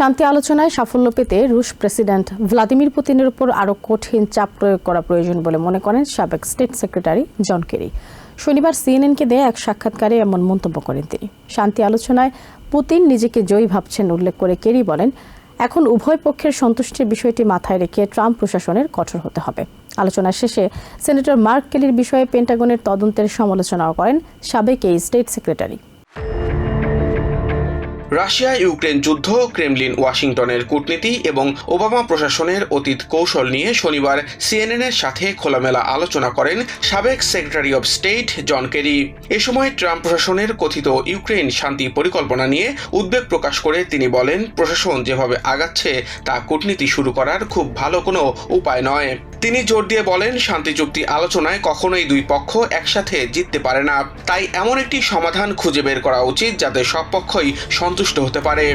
শান্তি আলোচনায় সাফল্য পেতে রুশ প্রেসিডেন্ট ভ্লাদিমির পুতিনের উপর আরও কঠিন চাপ প্রয়োগ করা প্রয়োজন বলে মনে করেন সাবেক স্টেট সেক্রেটারি জন কেরি। শনিবার সিএনএনকে দেয়া এক সাক্ষাৎকারে এমন মন্তব্য করেন তিনি। শান্তি আলোচনায় পুতিন নিজেকে জয়ী ভাবছেন উল্লেখ করে কেরি বলেন, এখন উভয় পক্ষের সন্তুষ্টির বিষয়টি মাথায় রেখে ট্রাম্প প্রশাসনের কঠোর হতে হবে। আলোচনা শেষে সেনেটর মার্ক কেলির বিষয়ে পেন্টাগনের তদন্তের সমালোচনাও করেন সাবেক এই স্টেট সেক্রেটারি। রাশিয়া, ইউক্রেন যুদ্ধ, ক্রেমলিন, ওয়াশিংটনের কূটনীতি এবং ওবামা প্রশাসনের অতীত কৌশল নিয়ে শনিবার সিএনএন এর সাথে খোলামেলা আলোচনা করেন সাবেক secretary of state John Kerry. এ সময় ট্রাম্প প্রশাসনের কথিত ইউক্রেন শান্তি পরিকল্পনা নিয়ে উদ্বেগ প্রকাশ করে তিনি বলেন, প্রশাসন যেভাবে আগাচ্ছে, তা কূটনীতি শুরু করার খুব ভালো কোনো উপায় নয়। তিনি জোর দিয়ে বলেন, শান্তি চুক্তি আলোচনায় কখনোই দুই পক্ষ একসাথে জিততে পারে না। তাই এমন একটি সমাধান খুঁজে বের করা উচিত যাতে সব পক্ষই সন্তুষ্ট হতে পারে।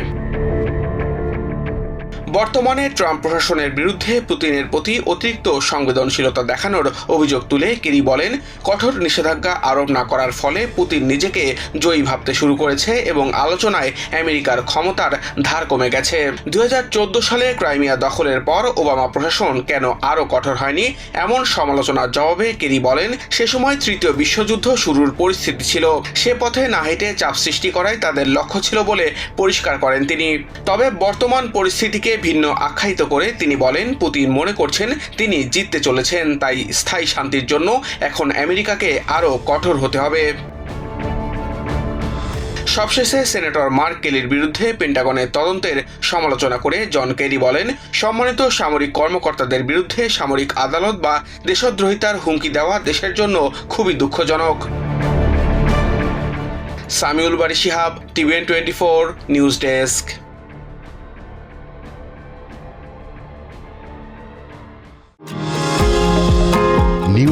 বর্তমানে ট্রাম্প প্রশাসনের বিরুদ্ধে পুতিনের প্রতি অতিরিক্ত সংবেদনশীলতা দেখানোর অভিযোগ তুলে কেরি বলেন, কঠোর নিষেধাজ্ঞা আরোপ না করার ফলে পুতিন নিজেকে জয়ী ভাবতে শুরু করেছে এবং আলোচনায় আমেরিকার ক্ষমতার ধার কমে গেছে। দু হাজার চোদ্দ সালে ক্রাইমিয়া দখলের পর ওবামা প্রশাসন কেন আরও কঠোর হয়নি? এমন সমালোচনার জবাবে কেরি বলেন, সে সময় তৃতীয় বিশ্বযুদ্ধ শুরুর পরিস্থিতি ছিল। সে পথে না হেঁটে চাপ সৃষ্টি করাই তাদের লক্ষ্য ছিল বলে পরিষ্কার করেন তিনি। তবে বর্তমান পরিস্থিতিকে ভিন্ন আখ্যায়িত করে তিনি বলেন, পুতিন মনে করছেন তিনি জিততে চলেছেন, তাই স্থায়ী শান্তির জন্য এখন আমেরিকাকে আরও কঠোর হতে হবে। সবশেষে সেনেটর মার্ক কেলির বিরুদ্ধে পেন্টাগনের তদন্তের সমালোচনা করে জন কেরি বলেন, সম্মানিত সামরিক কর্মকর্তাদের বিরুদ্ধে সামরিক আদালত বা দেশদ্রোহিতার হুমকি দেওয়া দেশের জন্য খুবই দুঃখজনক। Samiul Bari Shihab, TVN twenty four, news desk.